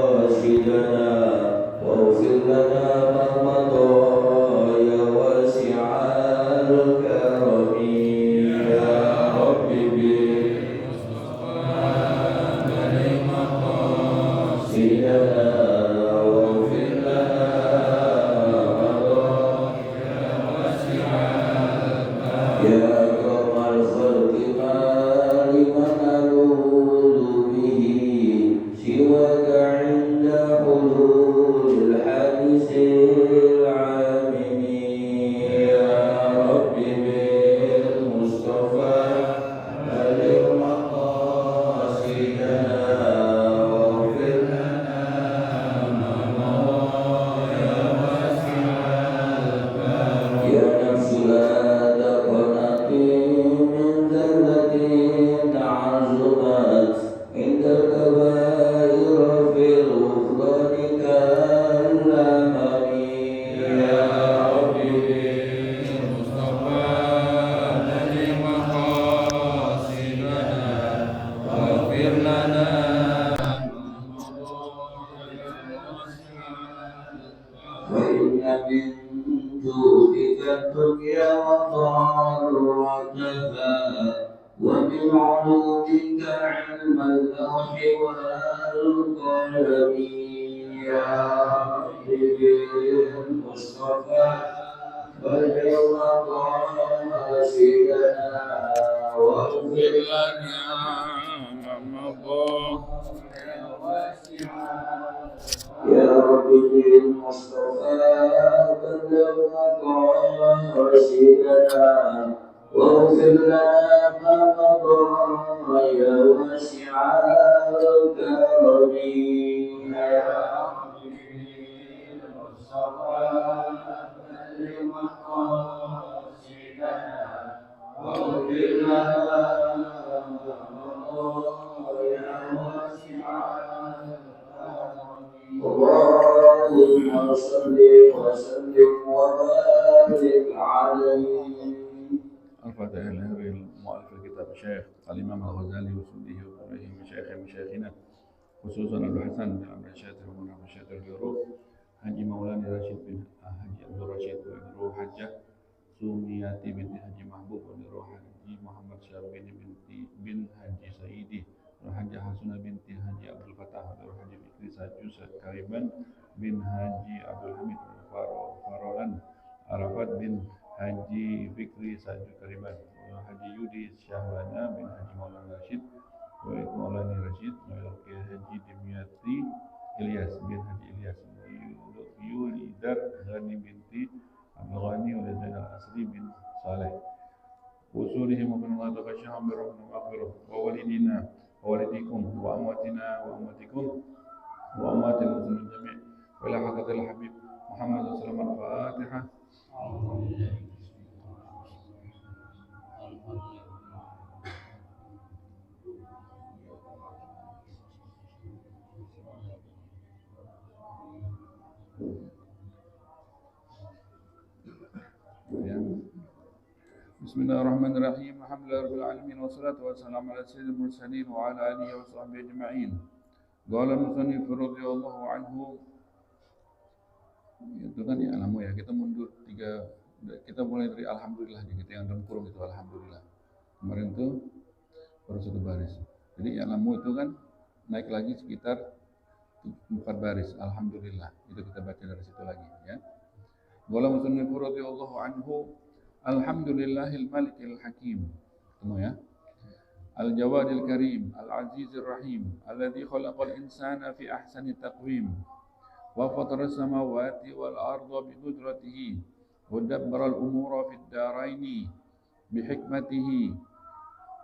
مقاصدنا واغفر لنا ما مضى المصطفى بلغنا رشيدنا واغفر لنا ما مضى يا واسع الكرم يا المصطفى بلغنا رشيدنا واغفر لنا الله اللهم صل وسلم وبارك عليه الفاتحة لهذه المؤلف الكتاب الشيخ الإمام الغزالي وسنده وغيره مشايخ مشايخنا خصوصا أبو الحسن بن عبد الشاطر بن عبد الشاطر الجروح حجي مولانا رشيد بن حجي عبد الرشيد بن روح حجة سمياتي بنت حجي محبوب بن روح حجي محمد شربين بنت بن حجي سيدي حجة حسنة بنت حجي عبد الفتاح بن حجي فكري ساجوس كريبا بن حجي عبد الحميد فارو فارولان عرفات بن Haji Fikri Saju Kariban Haji Yudi Syahbana bin Haji Maulana Rashid Wa'id Maulana Rashid Wa'ilki Haji Dimyati Ilyas bin Haji Ilyas Yulidar Ghani binti Abdul Ghani wa Zainal Asri bin Saleh وصولهم ومن الله تغشاهم برحمة ومغفرة ووالدينا ووالديكم وأمواتنا وأمواتكم وأموات المسلمين الجميع وإلى حضرة الحبيب محمد صلى الله عليه وسلم الفاتحة. بسم الله الرحمن الرحيم. Alhamdulillah Rabbil Alamin Wassalatu wassalamu ala sayyidil mursalin Wa ala alihi wa sahbihi ajma'in. Gala musanif anhu. Itu kan ya alamu ya Kita mundur tiga Kita mulai dari Alhamdulillah Kita yang dalam kurung itu Alhamdulillah. Kemarin itu baru satu baris. Jadi ya alamu itu kan naik lagi sekitar empat baris Alhamdulillah. Itu kita baca dari situ lagi ya. Gala musanif radiyallahu anhu. Alhamdulillahil Malikil Hakim. Temu ya. Al-Jawadil Karim, Al-Azizir Rahim, Alladhi khalaqal insana fi ahsani taqwim. Wa fatara samawati wal arda bi qudratihi. Wa dabbara al-umura fid daraini bi hikmatihi.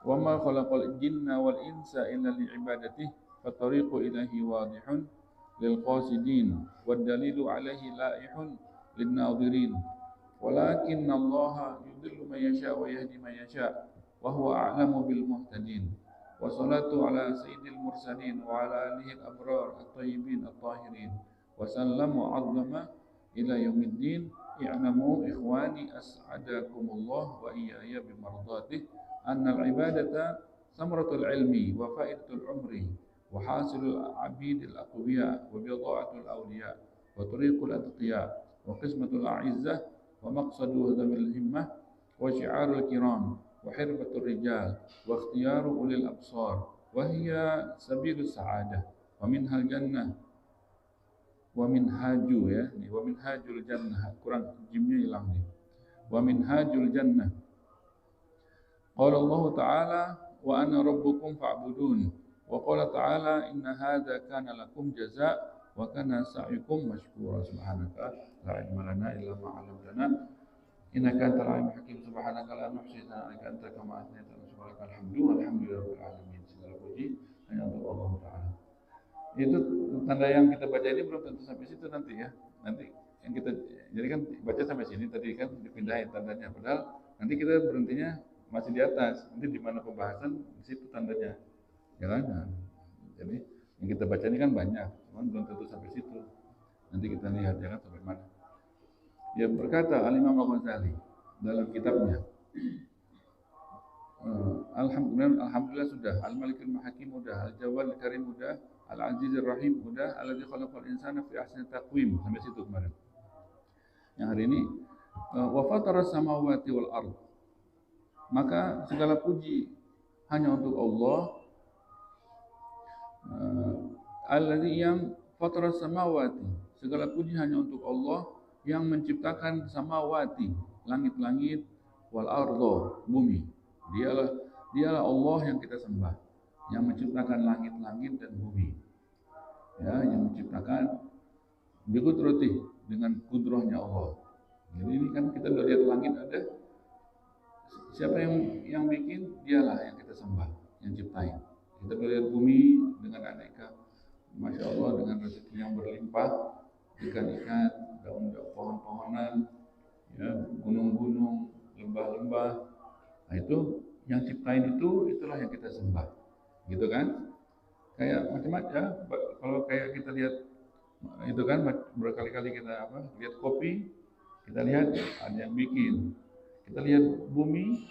Wa ma khalaqal jinna wal insa illa li ibadatihi. فالطريق إليه واضح للقاصدين والدليل عليه لائح للناظرين ولكن الله يضل من يشاء ويهدي من يشاء وهو أعلم بالمهتدين. والصلاة على سيد المرسلين وعلى آله الأبرار الطيبين الطاهرين. وسلم وعظم إلى يوم الدين. اعلموا إخواني أسعدكم الله وإياي بمرضاته أن العبادة ثمرة العلم وفائدة العمر وحاصل العبيد الأقوياء وبضاعة الأولياء وطريق الأتقياء وقسمة الأعزة ومقصد ذوي الهمة وشعار الكرام وحرفة الرجال واختيار أولي الأبصار وهي سبيل السعادة. ومنها الجنة ومنهاج يا يعني ومنهاج الجنة. قرآن جميل ومنهاج الجنة. قال الله تعالى وأنا ربكم فاعبدون وقال تعالى إن هذا كان لكم جزاء wa kana sa'yukum mashkura subhanaka la ilma lana illa ma 'allamtana. Innaka antal alim hakim subhanaka la nuhsi sana'aka anta kama asnaita wa subhanaka alhamdu alhamdulillahil alamin. Segala puji hanya untuk Allah taala. Itu tanda yang kita baca ini belum tentu sampai situ nanti ya. Nanti yang kita jadi kan baca sampai sini tadi kan dipindahin tandanya. Padahal nanti kita berhentinya masih di atas. Nanti di mana pembahasan di situ tandanya. Ya kan jadi yang kita baca ini kan banyak cuman belum tentu sampai situ. Nanti kita lihat ya kan sampai mana. Dia berkata Al Imam Al dalam kitabnya uh, Alhamdulillah, Alhamdulillah sudah Al Malikul Hakim sudah Al Jawad Al Karim sudah Al Aziz Al Rahim sudah Al Ladzi khalaqal insana fi ahsani taqwim. Sampai situ kemarin. Yang hari ini uh, wa fatara samawati wal ard. Maka segala puji hanya untuk Allah. Uh, alladzi yang fatara samawati. Segala puji hanya untuk Allah yang menciptakan samawati langit-langit wal ardo bumi. Dialah dialah Allah yang kita sembah yang menciptakan langit-langit dan bumi. Ya yang menciptakan bikudrati dengan kudrohnya Allah. Jadi ini kan kita udah lihat langit ada. Siapa yang yang bikin? Dialah yang kita sembah yang ciptain. Kita udah lihat bumi dengan aneka masya Allah dengan rezeki yang berlimpah ikan-ikan, daun-daun pohon-pohonan, ya, gunung-gunung, lembah-lembah. Nah itu yang ciptain itu itulah yang kita sembah. Gitu kan? Kayak macam-macam ya, kalau kayak kita lihat itu kan berkali-kali kita apa? Lihat kopi, kita lihat ada yang bikin. Kita lihat bumi,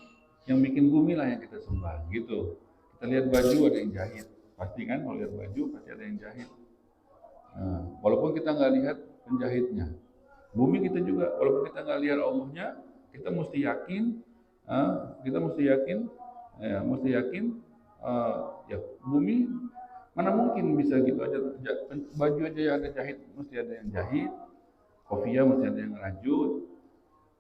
yang bikin bumi lah yang kita sembah, gitu. Kita lihat baju ada yang jahit, pasti kan kalau lihat baju pasti ada yang jahit. Nah, walaupun kita nggak lihat penjahitnya, bumi kita juga, walaupun kita nggak lihat Allahnya, kita mesti yakin, uh, kita mesti yakin, ya, mesti yakin, uh, ya bumi mana mungkin bisa gitu aja baju aja yang ada jahit mesti ada yang jahit, kopiah mesti ada yang rajut,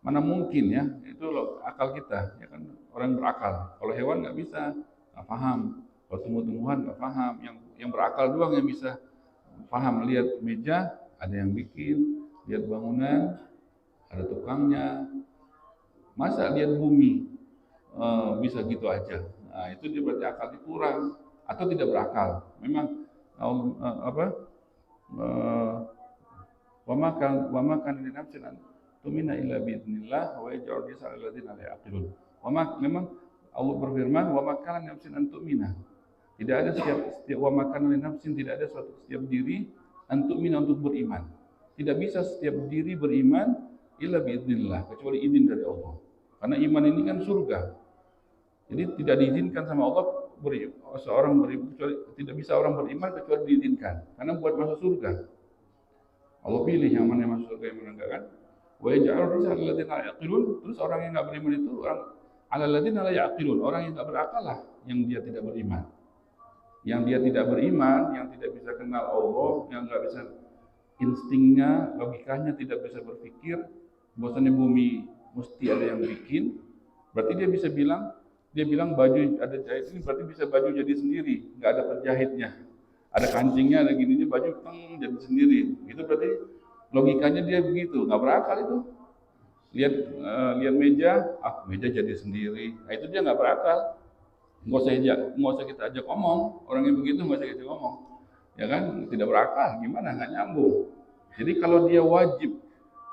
mana mungkin ya itu loh akal kita ya kan orang berakal. Kalau hewan nggak bisa nggak paham kalau tumbuh-tumbuhan nggak paham yang yang berakal doang yang bisa paham lihat meja ada yang bikin, lihat bangunan ada tukangnya. Masa lihat bumi e, bisa gitu aja? Nah, itu dia berarti akalnya kurang atau tidak berakal. Memang e, apa? E, wa makan wa makan li nafsin tumina illa biidznillah wa yaj'al alladziina la yaqilun. Memang Allah berfirman wa makan nafsin an tumina tidak ada setiap setiap wa makanan nafsin tidak ada suatu setiap diri untuk mina untuk beriman. Tidak bisa setiap diri beriman illa biidznillah kecuali izin dari Allah. Karena iman ini kan surga. Jadi tidak diizinkan sama Allah beri, seorang beriman kecuali tidak bisa orang beriman kecuali diizinkan karena buat masuk surga. Allah pilih yang mana yang masuk surga yang mana enggak kan? Wa yaj'al rizal ladzina yaqilun terus orang yang enggak beriman itu orang ala ladzina la yaqilun orang yang enggak berakal lah yang dia tidak beriman yang dia tidak beriman, yang tidak bisa kenal Allah, yang nggak bisa instingnya, logikanya tidak bisa berpikir, bahwasanya bumi mesti ada yang bikin, berarti dia bisa bilang, dia bilang baju ada jahit ini berarti bisa baju jadi sendiri, nggak ada penjahitnya, ada kancingnya, ada gini baju teng jadi sendiri, itu berarti logikanya dia begitu, nggak berakal itu. Lihat uh, lihat meja, ah meja jadi sendiri, nah, itu dia nggak berakal nggak usah nggak usah kita ajak ngomong. Orang yang begitu nggak usah kita ngomong. Ya kan? Tidak berakal. Gimana? Nggak nyambung. Jadi kalau dia wajib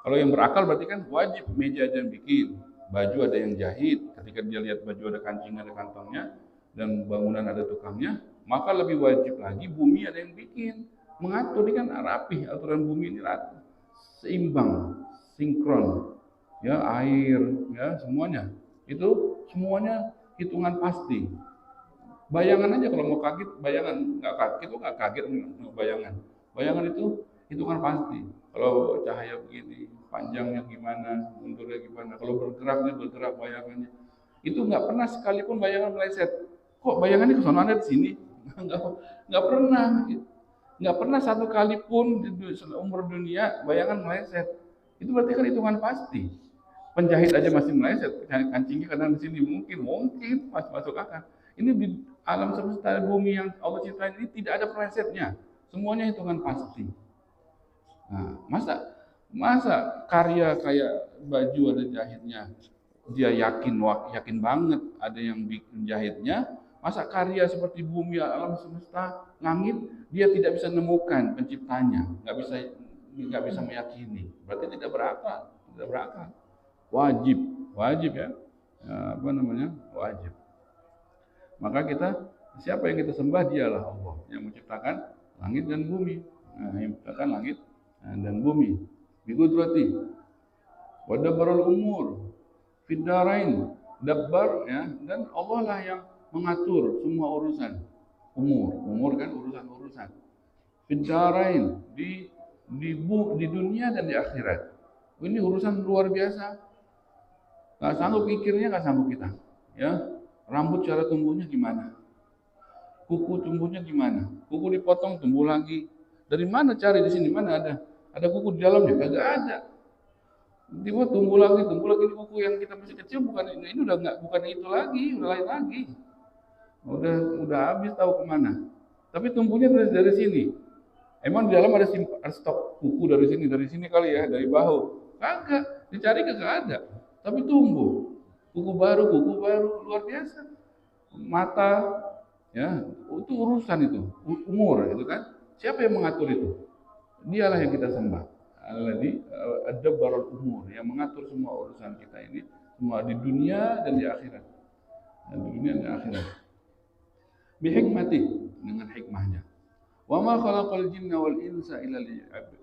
kalau yang berakal berarti kan wajib meja aja yang bikin. Baju ada yang jahit. Ketika dia lihat baju ada kancing ada kantongnya dan bangunan ada tukangnya maka lebih wajib lagi bumi ada yang bikin. Mengatur. Ini kan rapi. Aturan bumi ini rapi. Seimbang sinkron ya air ya semuanya. Itu semuanya hitungan pasti. Bayangan aja kalau mau kaget, bayangan nggak kaget itu nggak kaget bayangan. Bayangan itu itu kan pasti. Kalau cahaya begini, panjangnya gimana, mundurnya gimana. Kalau bergeraknya bergerak bayangannya. Itu nggak pernah sekalipun bayangan meleset. Kok bayangannya ke sana di sini? Nggak, nggak pernah. Nggak pernah satu kali pun di umur dunia bayangan meleset. Itu berarti kan hitungan pasti. Penjahit aja masih meleset, kancingnya kadang di sini mungkin, mungkin masih masuk akal. Ini di alam semesta bumi yang Allah ciptain ini tidak ada melesetnya. Semuanya hitungan pasti. Nah, masa masa karya kayak baju ada jahitnya dia yakin yakin banget ada yang bikin jahitnya masa karya seperti bumi alam semesta langit dia tidak bisa menemukan penciptanya nggak bisa nggak bisa meyakini berarti tidak berakal tidak berakal wajib. Wajib ya, ya apa namanya? Wajib. Maka kita siapa yang kita sembah dialah Allah yang menciptakan langit dan bumi. Nah, yang menciptakan langit dan bumi. Bigudrati. Wadabarul umur. Fidarain. Dabbar ya. Dan Allah lah yang mengatur semua urusan. Umur. Umur kan urusan-urusan. Fidarain. Di di bu, di dunia dan di akhirat. Ini urusan luar biasa nggak sanggup pikirnya nggak sanggup kita ya rambut cara tumbuhnya gimana kuku tumbuhnya gimana kuku dipotong tumbuh lagi dari mana cari di sini mana ada ada kuku di dalamnya? Kagak ada. Tiba tumbuh lagi, tumbuh lagi kuku yang kita masih kecil bukan ini, ini udah nggak bukan itu lagi, udah lain lagi. Udah udah habis tahu ke mana. Tapi tumbuhnya dari, dari sini. Emang di dalam ada, simp, ada stok kuku dari sini, dari sini kali ya, dari bahu. Kagak, dicari kagak ada. Tapi tumbuh. Kuku baru, kuku baru, luar biasa. Mata, ya, itu urusan itu, umur itu kan. Siapa yang mengatur itu? Dialah yang kita sembah. Alladzi uh, ad-dabbarul umur yang mengatur semua urusan kita ini semua di dunia dan di akhirat. Dan di dunia dan di akhirat. Bihikmati dengan hikmahnya. Wa ma khalaqal jinna wal insa illa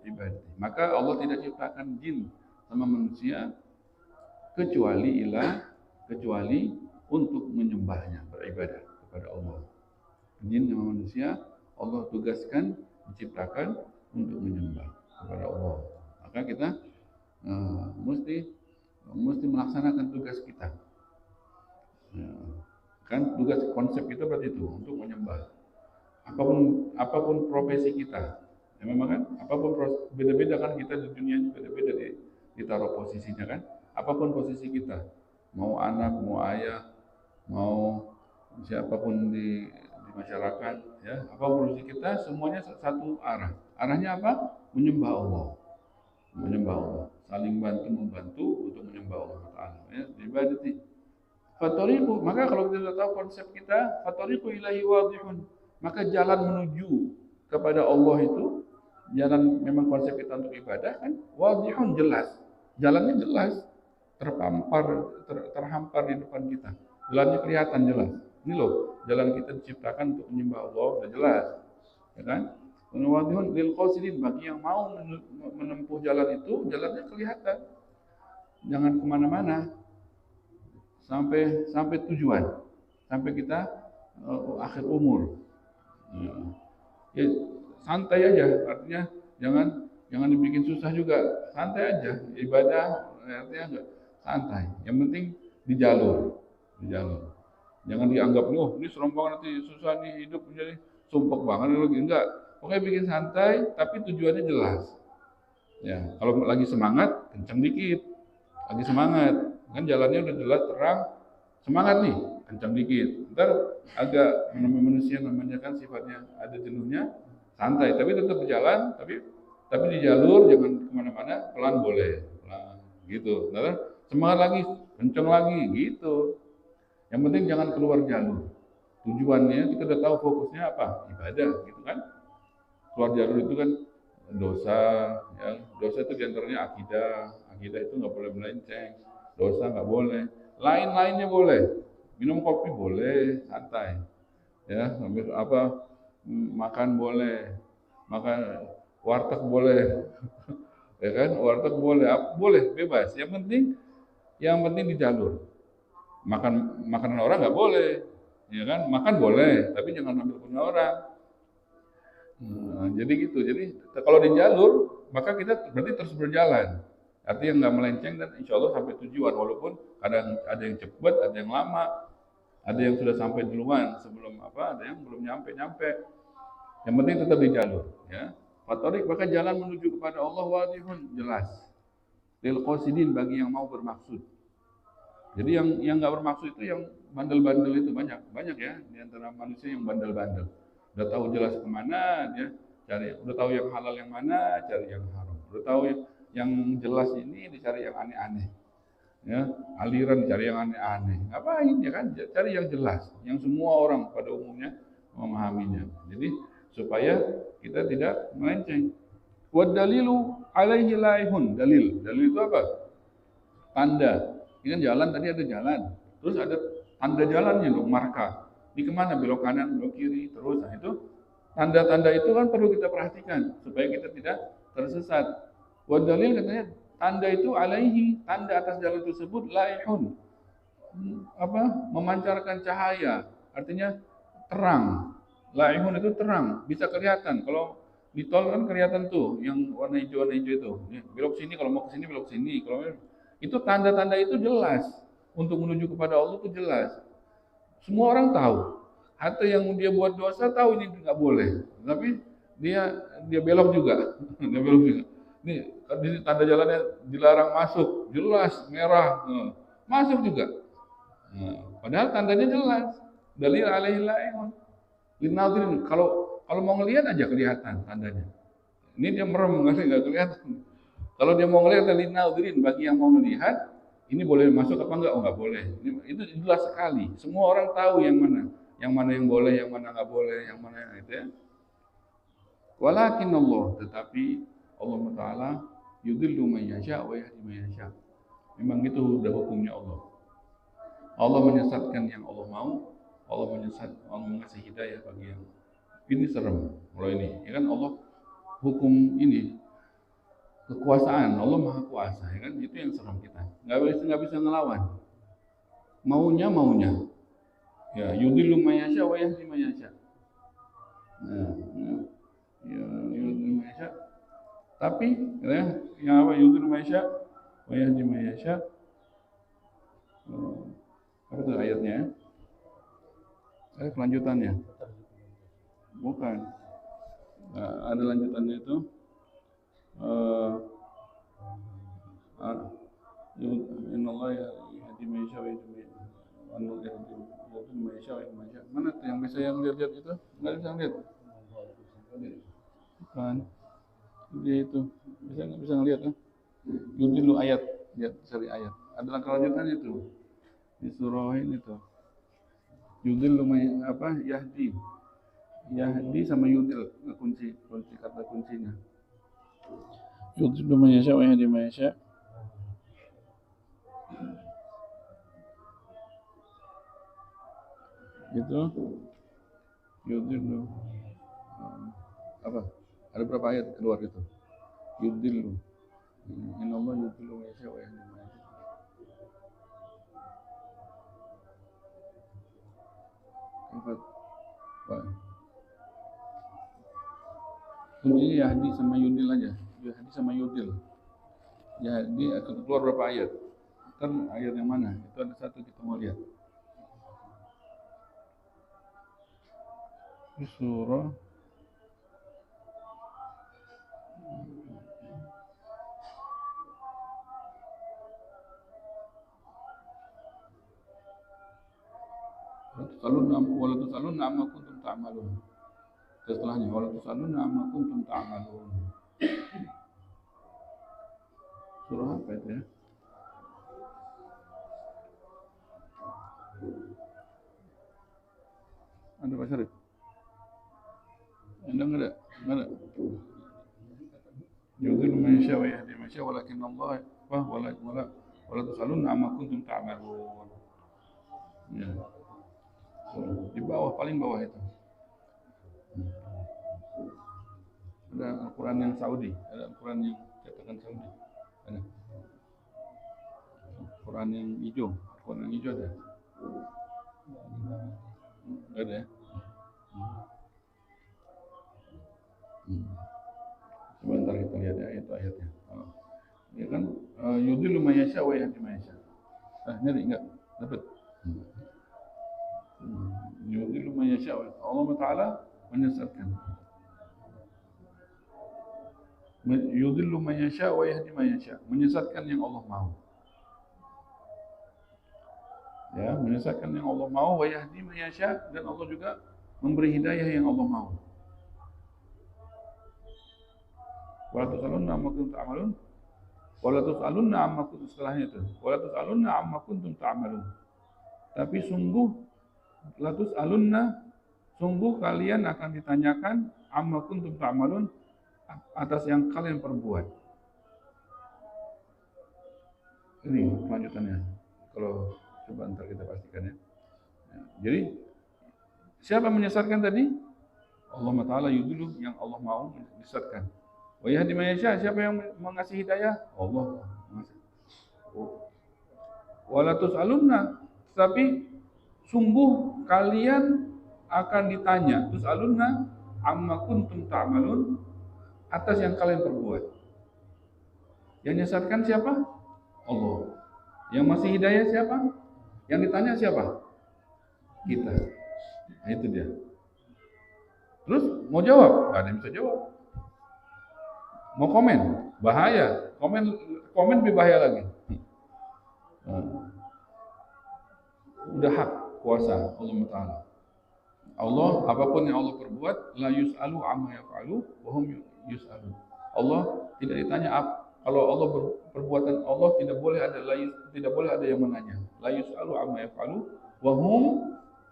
ibadati. Maka Allah tidak ciptakan jin sama manusia kecuali ilah kecuali untuk menyembahnya beribadah kepada Allah. Jin sama manusia Allah tugaskan diciptakan untuk menyembah kepada Allah. Maka kita uh, mesti mesti melaksanakan tugas kita. Ya, kan tugas konsep kita berarti itu untuk menyembah. Apa pun apa pun profesi kita, ya memang kan apa pun beda-beda kan kita di dunia beda-beda di ditaruh posisinya kan. Apa pun posisi kita, mau anak, mau ayah, mau siapa pun di, di masyarakat, ya apa pun posisi kita semuanya satu arah Arahnya apa? Menyembah Allah. Menyembah Allah. Saling bantu membantu untuk menyembah Allah Taala. Ya, ibadati. Fatoriku, maka kalau kita sudah tahu konsep kita, fatoriku ilahi wadihun. Maka jalan menuju kepada Allah itu, jalan memang konsep kita untuk ibadah kan, wadihun jelas. Jalannya jelas, terpampar, ter, terhampar di depan kita. Jalannya kelihatan jelas. Ini loh, jalan kita diciptakan untuk menyembah Allah, udah jelas. Ya kan? Wadihun lil qasidin bagi yang mau menempuh jalan itu, jalannya kelihatan. Jangan ke mana-mana sampai sampai tujuan, sampai kita uh, akhir umur. Ya. ya santai aja, artinya jangan jangan dibikin susah juga, santai aja. Ibadah artinya enggak santai. Yang penting di jalur, di jalur. Jangan dianggap, oh ini serem banget nanti susah nih hidup jadi sumpah banget enggak Pokoknya bikin santai, tapi tujuannya jelas. Ya, kalau lagi semangat, kencang dikit. Lagi semangat, kan jalannya udah jelas terang, semangat nih, kencang dikit. Ntar agak manusia namanya kan sifatnya ada jenuhnya, santai, tapi tetap berjalan, tapi tapi di jalur jangan ke mana-mana, pelan boleh, pelan gitu. Ntar semangat lagi, kencang lagi, gitu. Yang penting jangan keluar jalur. Tujuannya kita udah tahu fokusnya apa, ibadah, gitu kan? keluar jalur itu kan dosa, ya. Dosa itu di antaranya akidah, akidah itu nggak boleh melenceng, dosa nggak boleh, lain-lainnya boleh, minum kopi boleh, santai, ya apa makan boleh, makan warteg boleh, ya kan? Warteg boleh, boleh bebas, yang penting yang penting di jalur, makan makanan orang nggak boleh, ya kan? Makan boleh, tapi jangan ambil punya orang. Nah, jadi gitu. Jadi kalau di jalur maka kita berarti terus berjalan. Artinya nggak melenceng dan insya Allah sampai tujuan walaupun kadang ada yang cepat, ada yang lama, ada yang sudah sampai duluan sebelum apa, ada yang belum nyampe nyampe. Yang penting tetap di jalur. Ya. Fatorik maka jalan menuju kepada Allah wadihun jelas. Lil bagi yang mau bermaksud. Jadi yang yang nggak bermaksud itu yang bandel-bandel itu banyak banyak ya di antara manusia yang bandel-bandel. Udah tahu jelas ke mana dia cari, udah tahu yang halal yang mana cari yang haram. Udah tahu yang, yang jelas ini dicari yang aneh-aneh. Ya, aliran dicari yang aneh-aneh. Ngapain ya kan? Cari yang jelas, yang semua orang pada umumnya memahaminya. Jadi supaya kita tidak melenceng. Wa dalilu alaihi laihun. Dalil. Dalil itu apa? Tanda. Ini kan jalan tadi ada jalan. Terus ada tanda jalannya dong, marka. Ini ke mana? Belok kanan, belok kiri, terus. Nah itu tanda-tanda itu kan perlu kita perhatikan supaya kita tidak tersesat. Wa dalil katanya tanda itu alaihi, tanda atas jalan tersebut laihun. Apa? Memancarkan cahaya. Artinya terang. Laihun itu terang, bisa kelihatan. Kalau di tol kan kelihatan tuh yang warna hijau warna hijau itu. Belok sini kalau mau ke sini belok sini. Kalau itu tanda-tanda itu jelas untuk menuju kepada Allah itu jelas. Semua orang tahu. Atau yang dia buat dosa tahu ini nggak boleh, tapi dia dia belok juga, dia belok juga. Ini di tanda jalannya dilarang masuk, jelas merah, masuk juga. Nah, padahal tandanya jelas. Dalil alaihi. Linadirin kalau kalau mau ngelihat aja kelihatan tandanya. Ini dia merem nggak kelihatan. Kalau dia mau ngelihat linadirin bagi yang mau melihat ini boleh masuk apa enggak? Oh enggak boleh. Itu jelas sekali. Semua orang tahu yang mana, yang mana yang boleh, yang mana enggak boleh, yang mana yang itu ya. Walakin Allah, tetapi Allah Taala yudillu man yasha wa yahdi. Memang itu udah hukumnya Allah. Allah menyesatkan yang Allah mau, Allah menyesat, Allah mengasih hidayah bagi yang ini serem. Kalau ini, ya kan Allah hukum ini kekuasaan Allah maha kuasa ya kan? Itu yang serem kita. Nggak bisa nggak bisa ngelawan. Maunya maunya. Ya yudilu mayasya wa yahdi mayasya. Nah, ya yudilu mayasya tapi ya yang apa? Yudilu mayasya wa yahdi mayasya. Oh, apa itu ayatnya ada kelanjutannya? Bukan. Nah, ada lanjutannya itu uh, Inna Allah yahdi man yasha wa yudhillu man yasha wa yudhillu Mana tuh yang bisa yang lihat-lihat itu? Enggak bisa lihat. Bukan. Dia itu bisa nggak bisa ngelihat ya? Yudhillu ayat, lihat cari ayat. Ada kelanjutan itu di surah ini tuh. Yudhillu apa? Yahdi. Yahdi sama yudil kunci kunci kata kuncinya. Man yasha wa yahdi man yasha. Gitu. Yudhillu. Apa? Ada berapa ayat keluar itu? Yudhillu. Inna Allah yudhillu man yasha wa yahdi. Empat. Pak. Kuncinya Yahdi sama Yudil aja. Yahdi sama Yudil. Yahdi akan keluar berapa ayat? Kan ayat yang mana? Itu ada satu kita mau lihat. Di surah Tusalun wala tusalun amma kuntum ta'malun. Setelahnya wala tusalun amma kuntum ta'malun. Surah apa itu ya? Ada Pak Syarif? Anda enggak ada? Enggak ada? Yudhillu man yasha wa yahdi man walakin Allah wa wala wala wala tusalun amma kuntum ta'malun. Ya. Di bawah paling bawah itu. Ada Al-Quran yang Saudi, ada Al-Quran yang cetakan Saudi. Ada. Al-Quran yang hijau, Al-Quran yang hijau ada. Ada ya? Hmm. Sebentar kita lihat ya itu ayatnya. Oh. Ya kan uh, yudhillu man yasha wa yahdi man yasha. Ah, nyari enggak? Dapat. Hmm. Yasha. Allah Taala menyesatkan. Yudhillu man yasha wa yahdi man yasha. Menyesatkan yang Allah mau. Ya, menyesatkan yang Allah mau wa yahdi man yasha dan Allah juga memberi hidayah yang Allah mau. Wala tusalunna amma kuntum ta'malun. Wala tusalunna amma kuntum setelahnya itu. Wala tusalunna amma kuntum ta'malun. Tapi sungguh la tusalunna sungguh kalian akan ditanyakan amma kuntum ta'malun atas yang kalian perbuat. Ini kelanjutannya. Kalau coba ntar kita pastikan ya. Ya, Jadi siapa menyesatkan tadi? Allah Taala yudulu yang Allah mau menyesatkan. Wa yahdi man yasha, siapa yang mengasih hidayah? Allah mengasih. Wala tus'alunna, tapi sungguh kalian akan ditanya. Tus'alunna amma kuntum ta'malun atas yang kalian perbuat. Yang menyesatkan siapa? Allah. Yang masih hidayah siapa? Yang ditanya siapa? Kita. Nah, itu dia. Terus mau jawab? Gak ada yang bisa jawab. Mau komen? Bahaya. Komen komen lebih bahaya lagi. Nah. Udah hak kuasa Allah Taala. Allah apa pun yang Allah perbuat la yus'alu amma yaf'alu wa hum yus'alun. Allah tidak ditanya apa kalau Allah ber- perbuatan Allah tidak boleh ada la yus- tidak boleh ada yang menanya. La yus'alu amma yaf'alu wa hum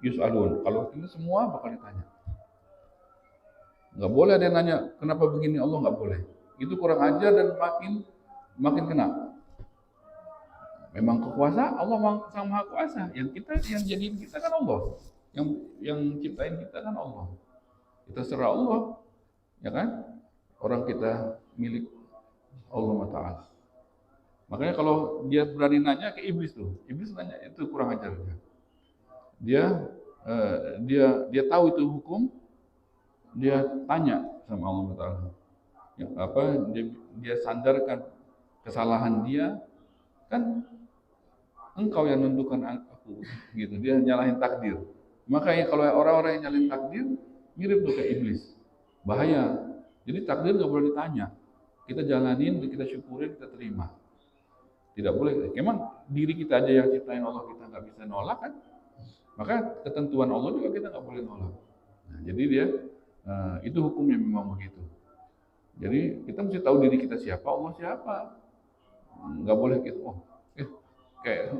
yus'alun. Kalau ini semua bakal ditanya. Nggak boleh ada yang nanya kenapa begini Allah nggak boleh. Itu kurang ajar dan makin makin kena. Memang kekuasaan Allah sang maha kuasa. Yang kita yang jadiin kita kan Allah. Yang yang ciptain kita kan Allah. Kita serah Allah, ya kan? Orang kita milik Allah Taala. Makanya kalau dia berani nanya ke iblis tuh, iblis nanya itu kurang ajar. Dia eh, dia dia tahu itu hukum, dia tanya sama Allah Taala. Ya, apa dia, dia sandarkan kesalahan dia kan engkau yang menentukan aku gitu dia nyalahin takdir makanya kalau orang-orang yang nyalahin takdir mirip tuh kayak iblis bahaya jadi takdir nggak boleh ditanya. Kita jalanin kita syukurin kita terima. Tidak boleh. Emang diri kita aja yang ciptain Allah kita nggak bisa nolak kan? Maka ketentuan Allah juga kita nggak boleh nolak. Nah, jadi dia eh, itu hukumnya memang begitu. Jadi kita mesti tahu diri kita siapa Allah siapa. Nggak boleh gitu oh eh, kayak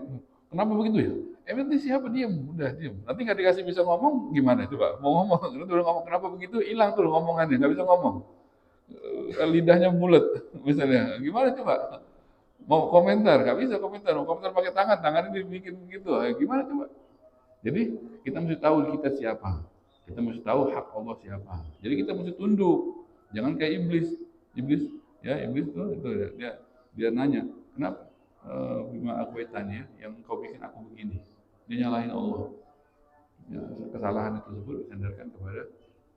kenapa begitu ya nanti siapa diam udah diam nanti nggak dikasih bisa ngomong gimana coba? Mau ngomong lu udah ngomong kenapa begitu? Hilang tuh ngomongannya nggak bisa ngomong. Eh, lidahnya mulut misalnya. Gimana coba? Mau komentar? Nggak bisa komentar. Mau komentar pakai tangan tangannya dibikin gitu. Eh, gimana coba? Jadi kita mesti tahu kita siapa. Kita mesti tahu hak Allah siapa. Jadi kita mesti tunduk. Jangan kayak iblis. Iblis ya iblis tuh itu dia dia, dia nanya kenapa Eh, bima aku ya yang kau bikin aku begini. Dia nyalahin Allah. Ya, kesalahan tersebut disandarkan kepada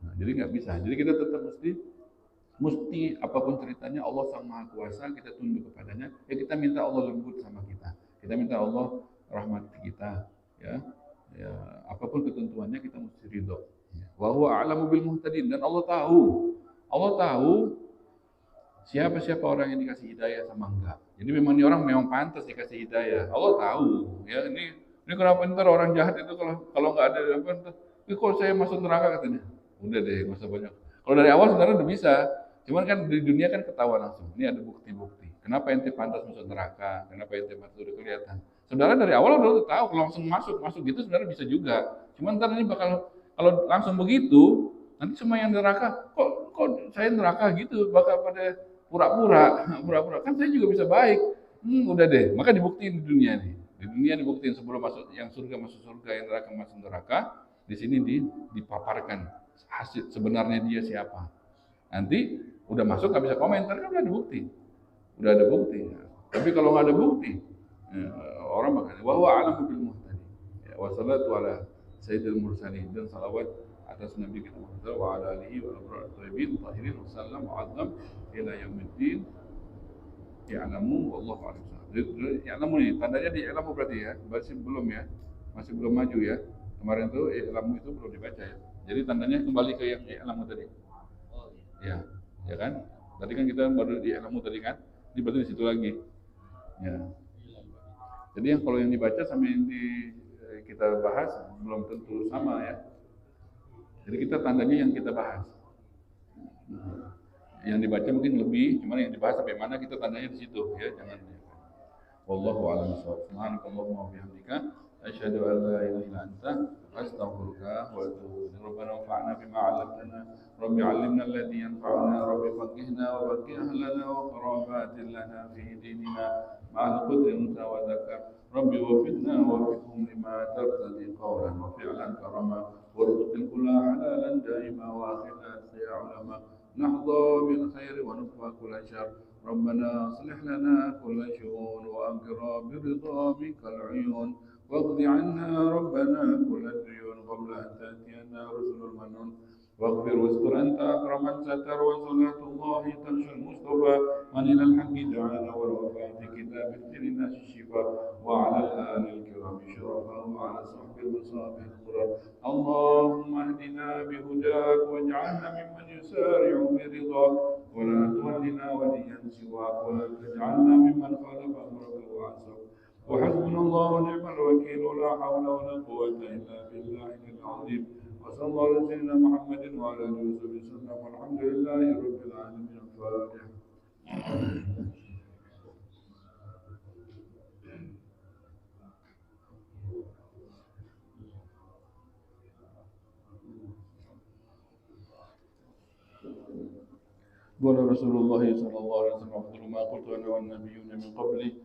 nah, jadi nggak bisa. Jadi kita tetap mesti mesti apa pun ceritanya Allah sang maha kuasa kita tunduk kepadanya. Ya kita minta Allah lembut sama kita. Kita minta Allah rahmati kita ya. Ya apa pun ketentuannya kita mesti ridho. Wa huwa a'lamu bil dan Allah tahu. Allah tahu siapa-siapa orang yang dikasih hidayah sama enggak. Jadi memang ini orang memang pantas dikasih hidayah. Allah tahu. Ya ini ini kenapa ntar orang jahat itu kalau kalau nggak ada apa "Ih, kok saya masuk neraka katanya. Udah deh, usah banyak. Kalau dari awal sebenarnya udah bisa. Cuman kan di dunia kan ketahuan langsung. Ini ada bukti-bukti. Kenapa ente pantas masuk neraka? Kenapa ente pantas udah kelihatan? Sebenarnya dari awal udah tahu kalau langsung masuk masuk gitu sebenarnya bisa juga. Cuman ntar ini bakal kalau langsung begitu nanti semua yang neraka kok kok saya neraka gitu bakal pada pura-pura, pura-pura kan saya juga bisa baik. Hmm, udah deh, maka dibuktiin di dunia nih. Di dunia dibuktiin sebelum masuk yang surga masuk surga, yang neraka masuk neraka. Di sini di, dipaparkan hasil sebenarnya dia siapa. Nanti udah masuk nggak bisa komentar kan udah ada bukti, udah ada bukti. Tapi kalau nggak ada bukti, ya, orang bakal wahwa alam bil muhtadi. Ya, wassalatu ala sayyidil mursalin dan salawat atas nabi kita Muhammad wa ala alihi wa tayyibin tahirin wasallam wa azam ila yaumiddin ya'lamu wallahu a'lam. Ya'lamu nih tandanya di ya'lamu berarti ya, masih belum ya. Masih belum maju ya. Kemarin tuh ya'lamu itu belum dibaca ya. Jadi tandanya kembali ke yang ya'lamu tadi. Ya, ya kan? Tadi kan kita baru di ya'lamu tadi kan? Ini berarti di situ lagi. Ya. Jadi yang kalau yang dibaca sama yang di eh, kita bahas belum tentu sama ya. Jadi kita tandanya yang kita bahas. Yang dibaca mungkin lebih, cuman yang dibahas sampai mana kita tandanya di situ ya, jangan. Wallahu a'lam bishawab. Subhanakallahumma wa bihamdika أشهد أن لا إله إلا أنت أستغفرك وأتوب إليك. ربنا وفعنا بما علمتنا. رب علمنا الذي ينفعنا. رب فقهنا وفقه لنا وقرابات لنا في ديننا. مع القدر أنت وذكر رب وفقنا ووفقهم لما ترتدي قولا وفعلا كرما. وارزق الكل حلالا دائما وآخرا يا علما نحظى بالخير ونكفى كل شر. ربنا اصلح لنا كل شؤون وانقر برضا منك العيون. واقض عنا ربنا كل الديون قبل أن تأتينا رسل المنون. واغفر واستر أنت أكرم من ستر وصلاه الله تغشى المصطفى. من إلى الحق دعانا والوفاء في كتاب الشفاء وعلى الآل الكرام شرفا وعلى صحب المصابيح القرى. اللهم اهدنا بهداك واجعلنا ممن يسارع في رضاك. ولا تولنا وليا سواك. ولا تجعلنا ممن خالف أمرك وعصاك. وحسبنا الله ونعم الوكيل ولا حول ولا قوة إلا بالله العظيم. وصلى الله على سيدنا محمد وعلى آله وصحبه وسلم. والحمد لله رب العالمين. الفاتحة. قال رسول الله صلى الله عليه وسلم أفضل ما قلت أنا والنبيون من قبلي.